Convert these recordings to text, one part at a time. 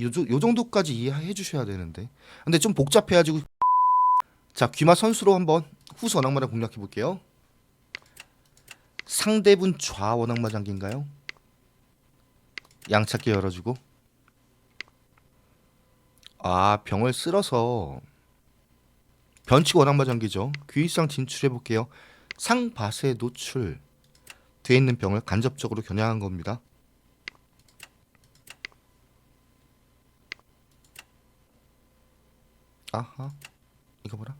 요, 조- 요 정도까지 이해해 주셔야 되는데. 근데 좀 복잡해가지고. 자, 귀마 선수로 한번 후수 원악마를 공략해 볼게요. 상대분 좌 원악마 장기인가요? 양찾기 열어주고. 아, 병을 쓸어서 변칙 원악마 장기죠. 귀의상 진출해 볼게요. 상바세 노출 돼 있는 병을 간접적으로 겨냥한 겁니다. 아하. 이거 봐라?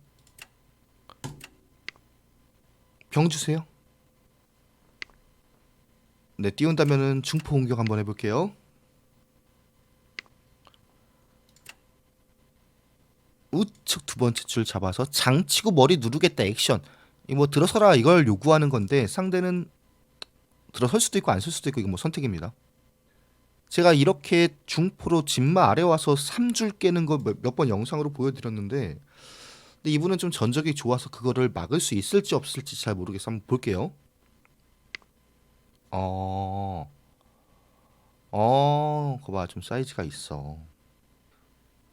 병 주세요. 네 띄운다면은 중포 공격 한번 해볼게요. 우측 두 번째 줄 잡아서 장치고 머리 누르겠다 액션. 이뭐 들어서라 이걸 요구하는 건데 상대는 들어설 수도 있고 안쓸 수도 있고 이거 뭐 선택입니다 제가 이렇게 중포로 진마 아래 와서 3줄 깨는 거 몇 번 영상으로 보여드렸는데 근데 이분은 좀 전적이 좋아서 그거를 막을 수 있을지 없을지 잘 모르겠어 한번 볼게요. 어... 어... 그거 봐 좀 사이즈가 있어.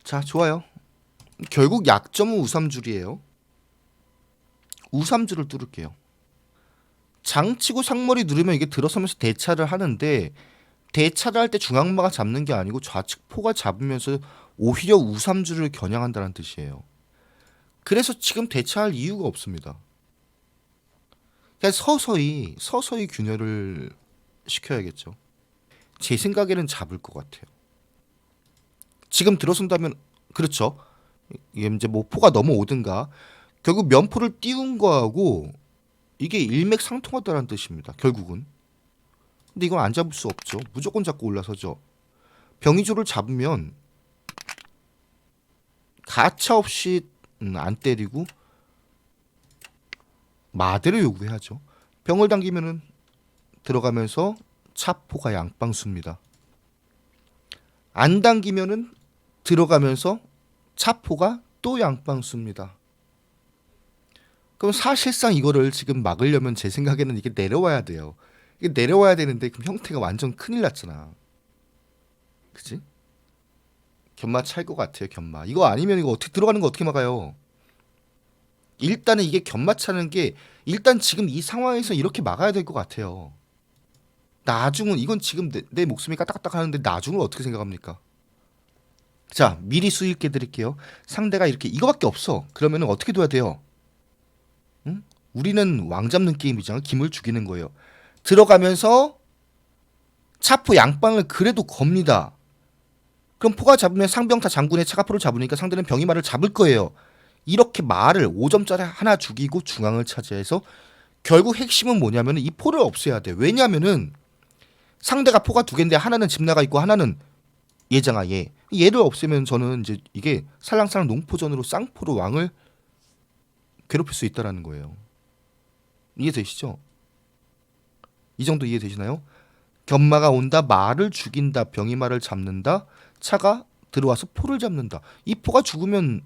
자 좋아요. 결국 약점은 우삼줄이에요. 우삼줄을 뚫을게요. 장치고 상머리 누르면 이게 들어서면서 대차를 하는데 대차를 할 때 중앙마가 잡는 게 아니고 좌측 포가 잡으면서 오히려 우삼주를 겨냥한다는 뜻이에요. 그래서 지금 대차할 이유가 없습니다. 그냥 서서히 서서히 균열을 시켜야겠죠. 제 생각에는 잡을 것 같아요. 지금 들어선다면 그렇죠. 이제 뭐 포가 넘어오든가 결국 면포를 띄운 거하고 이게 일맥상통하다는 뜻입니다. 결국은. 근데 이건 안 잡을 수 없죠. 무조건 잡고 올라서죠. 병이조를 잡으면 가차 없이 음, 안 때리고 마대를 요구해야죠. 병을 당기면은 들어가면서 차포가 양방수입니다. 안 당기면은 들어가면서 차포가 또 양방수입니다. 그럼 사실상 이거를 지금 막으려면 제 생각에는 이게 내려와야 돼요. 내려와야 되는데 그럼 형태가 완전 큰일 났잖아. 그지? 견마 찰 것 같아요, 견마. 이거 아니면 이거 어떻게 들어가는 거 어떻게 막아요? 일단은 이게 견마 차는 게 일단 지금 이 상황에서 이렇게 막아야 될 것 같아요. 나중은 이건 지금 내, 내 목숨이 까딱까딱 하는데 나중을 어떻게 생각합니까? 자, 미리 수익게 드릴게요. 상대가 이렇게 이거밖에 없어. 그러면은 어떻게 둬야 돼요? 응? 우리는 왕 잡는 게임이잖아. 김을 죽이는 거예요. 들어가면서 차포 양방을 그래도 겁니다. 그럼 포가 잡으면 상병타 장군의 차가포를 잡으니까 상대는 병이 말을 잡을 거예요. 이렇게 말을 5점짜리 하나 죽이고 중앙을 차지해서 결국 핵심은 뭐냐면 이 포를 없애야 돼. 왜냐면은 상대가 포가 두 개인데 하나는 집 나가 있고 하나는 예장아 얘. 얘를 없애면 저는 이제 이게 살랑살랑 농포전으로 쌍포로 왕을 괴롭힐 수 있다라는 거예요. 이해되시죠? 이 정도 이해되시나요? 견마가 온다, 말을 죽인다, 병이 말을 잡는다, 차가 들어와서 포를 잡는다. 이 포가 죽으면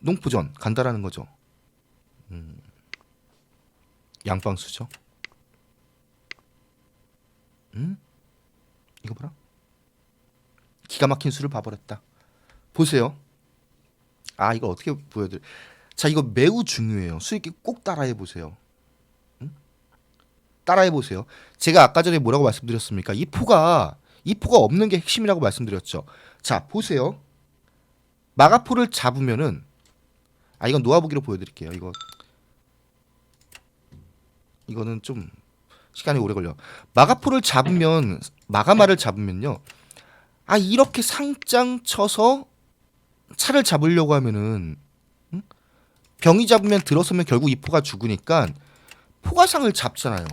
농포전 간다라는 거죠. 음. 양방수죠. 음? 이거 봐라. 기가 막힌 수를 봐버렸다. 보세요. 아 이거 어떻게 보여드려? 자 이거 매우 중요해요. 수익기 꼭 따라해 보세요. 따라해 보세요. 제가 아까 전에 뭐라고 말씀드렸습니까? 이 포가 이 포가 없는 게 핵심이라고 말씀드렸죠. 자 보세요. 마가포를 잡으면은 아 이건 놓아보기로 보여드릴게요. 이거 이거는 좀 시간이 오래 걸려. 마가포를 잡으면 마가마를 잡으면요. 아 이렇게 상장 쳐서 차를 잡으려고 하면은 응? 병이 잡으면 들어서면 결국 이 포가 죽으니까 포가상을 잡잖아요.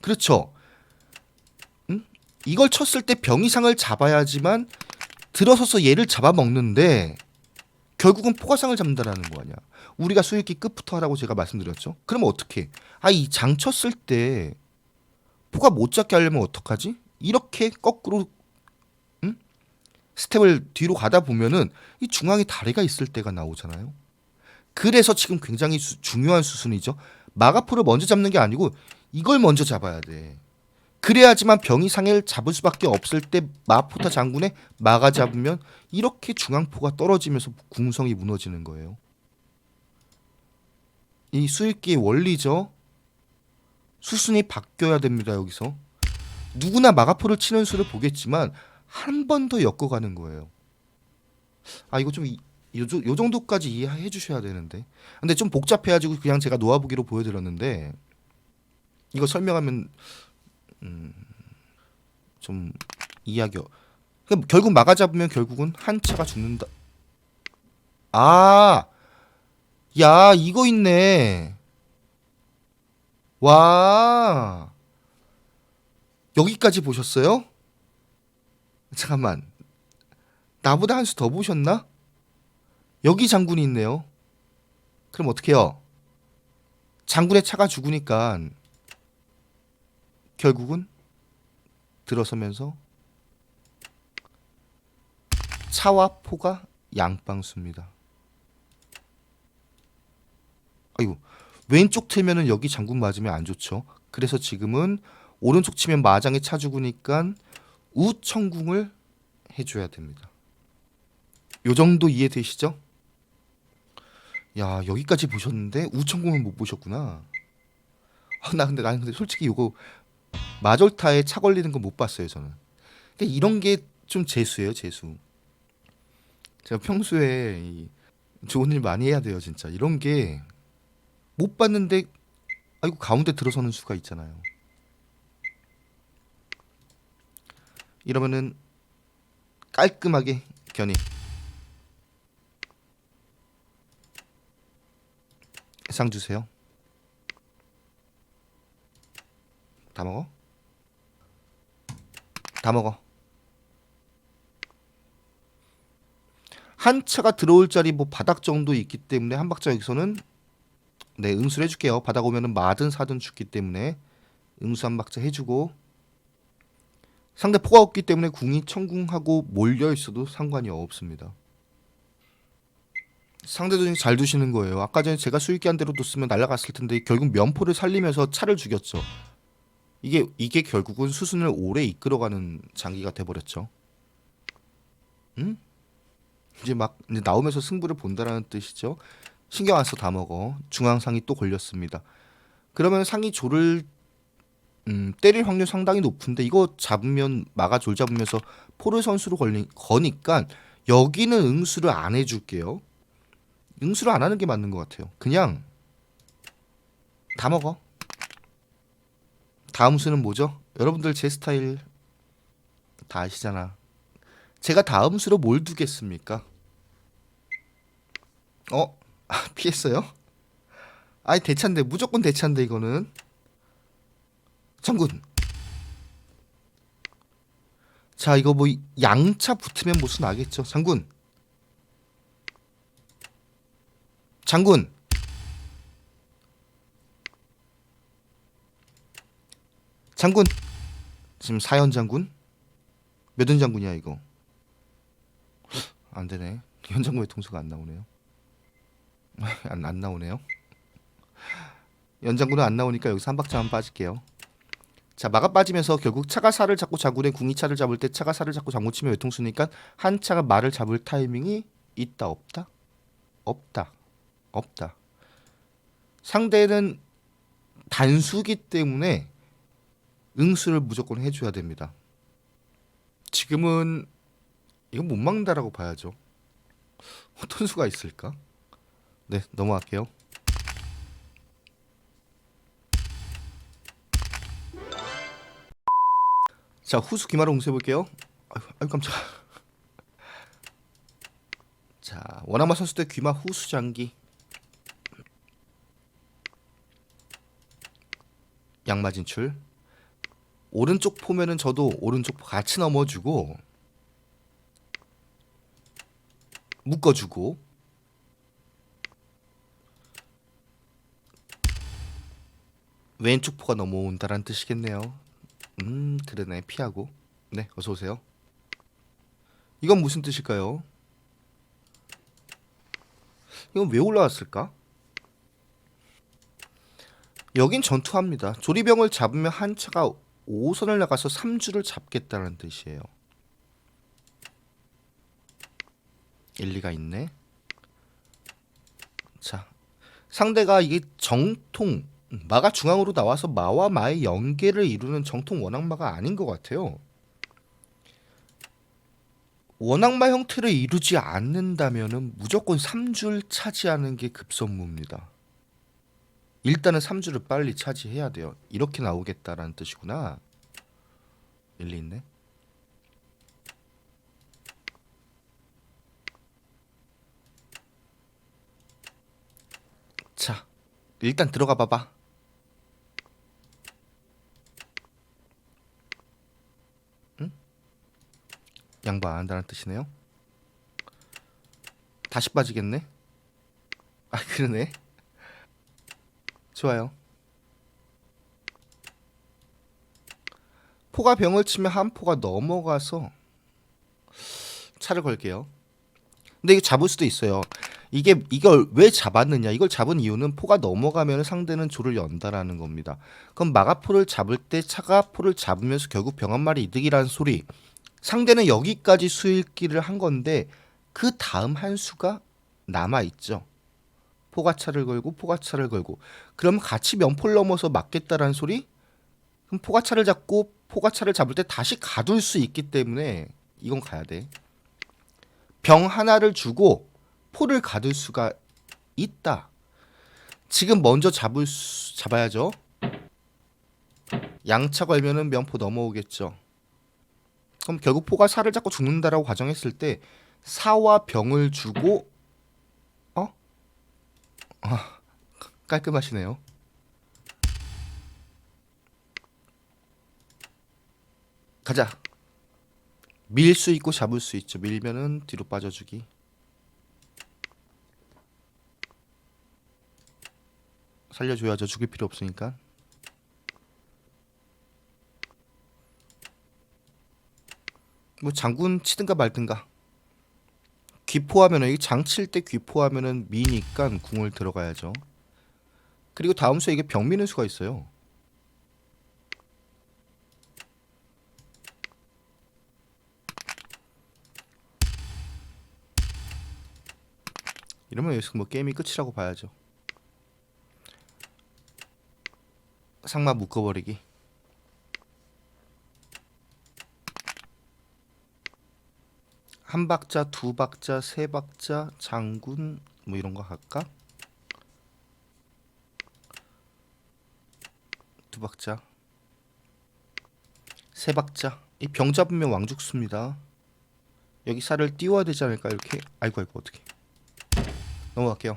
그렇죠. 응? 이걸 쳤을 때 병이상을 잡아야지만 들어서서 얘를 잡아먹는데 결국은 포가상을 잡는다라는 거 아니야. 우리가 수익기 끝부터 하라고 제가 말씀드렸죠. 그러면 어떻게? 아 이 장 쳤을 때 포가 못 잡게 하려면 어떡하지? 이렇게 거꾸로 응? 스텝을 뒤로 가다 보면은 이 중앙에 다리가 있을 때가 나오잖아요. 그래서 지금 굉장히 수- 중요한 수순이죠. 마가포를 먼저 잡는 게 아니고 이걸 먼저 잡아야 돼. 그래야지만 병이 상해를 잡을 수밖에 없을 때 마포타 장군의 마가 잡으면 이렇게 중앙포가 떨어지면서 궁성이 무너지는 거예요. 이 수익기의 원리죠. 수순이 바뀌어야 됩니다. 여기서 누구나 마가포를 치는 수를 보겠지만 한 번 더 엮어가는 거예요. 아 이거 좀 이, 요, 조- 요 정도까지 이해해 주셔야 되는데. 근데 좀 복잡해가지고 그냥 제가 놓아보기로 보여드렸는데 이거 설명하면 음, 좀 이야기 어- 그럼 결국 막아 잡으면 결국은 한 차가 죽는다. 아, 야 이거 있네. 와. 여기까지 보셨어요? 잠깐만. 나보다 한 수 더 보셨나? 여기 장군이 있네요. 그럼 어떡해요? 장군의 차가 죽으니까 결국은 들어서면서 차와 포가 양방수입니다. 아이고 왼쪽 틀면은 여기 장군 맞으면 안 좋죠. 그래서 지금은 오른쪽 치면 마장에 차 죽으니까 우청궁을 해줘야 됩니다. 요 정도 이해되시죠? 야 여기까지 보셨는데 우천궁을 못 보셨구나. 아, 나 근데 나는 근데 솔직히 이거 마졸타에 차 걸리는 거못 봤어요 저는. 근데 이런 게 좀 재수예요 재수. 제가 평소에 이 좋은 일 많이 해야 돼요 진짜. 이런 게 못 봤는데 아이고 가운데 들어서는 수가 있잖아요. 이러면은 깔끔하게 견이 상 주세요. 다 먹어? 다 먹어. 한 차가 들어올 자리 뭐 바닥 정도 있기 때문에 한 박자 여기서는 네 응수를 해줄게요. 바닥 오면은 마든 사든 죽기 때문에 응수 한 박자 해주고 상대 포가 없기 때문에 궁이 천궁하고 몰려 있어도 상관이 없습니다. 상대도 잘 두시는 거예요. 아까 전에 제가 수익기한 대로 뒀으면 날아갔을 텐데 결국 면포를 살리면서 차를 죽였죠. 이게 이게 결국은 수순을 오래 이끌어가는 장기가 돼버렸죠. 응? 이제 막 이제 나오면서 승부를 본다라는 뜻이죠. 신경 안 써 다 먹어. 중앙상이 또 걸렸습니다. 그러면 상이 조를 음, 때릴 확률 상당히 높은데 이거 잡으면 마가 졸 잡으면서 포르 선수로 걸리 거니까 여기는 응수를 안 해줄게요. 응수를 안 하는 게 맞는 것 같아요. 그냥 다 먹어. 다음 수는 뭐죠? 여러분들 제 스타일 다 아시잖아. 제가 다음 수로 뭘 두겠습니까? 어? 아, 피했어요? 아니 대차인데 무조건 대차인데 이거는 장군. 자 이거 뭐 양차 붙으면 무슨 나겠죠, 장군. 장군. 장군. 지금 사연 장군? 몇원 장군이야 이거? 안 되네. 현 장군의 통수가 안 나오네요. 안, 안 나오네요. 연 장군은 안 나오니까 여기서 한 박자만 빠질게요. 자 마가 빠지면서 결국 차가 살을 잡고 장군의 궁이 차를 잡을 때 차가 살을 잡고 장군 치면 외통수니까 한 차가 말을 잡을 타이밍이 있다 없다? 없다. 없다. 상대는 단수기 때문에 응수를 무조건 해줘야 됩니다. 지금은 이건 못 막는다라고 봐야죠. 어떤 수가 있을까? 네 넘어갈게요. 자 후수 기마로 응수해볼게요. 아유, 아유 깜짝. 자 원아마 선수 때 귀마 후수 장기. 양마 진출. 오른쪽 포면은 저도 오른쪽 포 같이 넘어주고 묶어주고 왼쪽 포가 넘어온다란 뜻이겠네요. 음, 그러네. 피하고. 네, 어서 오세요. 이건 무슨 뜻일까요? 이건 왜 올라왔을까? 여긴 전투합니다. 조리병을 잡으면 한 차가 5선을 나가서 3주를 잡겠다는 뜻이에요. 일리가 있네. 자, 상대가 이게 정통 마가 중앙으로 나와서 마와 마의 연계를 이루는 정통 원악마가 아닌 것 같아요. 원악마 형태를 이루지 않는다면은 무조건 3줄 차지하는 게 급선무입니다. 일단은 3주를 빨리 차지해야 돼요. 이렇게 나오겠다라는 뜻이구나. 일리 있네. 자, 일단 들어가 봐봐. 응? 양보 안 한다는 뜻이네요. 다시 빠지겠네. 아 그러네. 좋아요. 포가 병을 치면 한 포가 넘어가서 차를 걸게요. 근데 이거 잡을 수도 있어요. 이게 이걸 왜 잡았느냐? 이걸 잡은 이유는 포가 넘어가면 상대는 조를 연다라는 겁니다. 그럼 마가포를 잡을 때 차가 포를 잡으면서 결국 병 한 마리 이득이라는 소리. 상대는 여기까지 수일기를 한 건데 그 다음 한 수가 남아 있죠. 포가차를 걸고 포가차를 걸고 그럼 같이 면포를 넘어서 맞겠다라는 소리? 그럼 포가차를 잡고 포가차를 잡을 때 다시 가둘 수 있기 때문에 이건 가야 돼. 병 하나를 주고 포를 가둘 수가 있다. 지금 먼저 잡을 수, 잡아야죠. 양차 걸면은 면포 넘어오겠죠. 그럼 결국 포가 살을 잡고 죽는다라고 가정했을 때 사와 병을 주고 어? 아, 깔끔하시네요. 가자. 밀 수 있고 잡을 수 있죠. 밀면은 뒤로 빠져주기. 살려줘야죠. 죽일 필요 없으니까. 뭐 장군 치든가 말든가. 귀포하면은 이 장칠 때 귀포하면은 미니까 궁을 들어가야죠. 그리고 다음 수에 이게 병 미는 수가 있어요. 이러면 여기서 뭐 게임이 끝이라고 봐야죠. 상마 묶어버리기. 한 박자, 두 박자, 세 박자, 장군 뭐 이런 거 할까? 두 박자, 세 박자. 이 병 잡으면 왕 죽습니다. 여기 살을 띄워야 되지 않을까 이렇게? 아이고 아이고 어떻게? 넘어갈게요.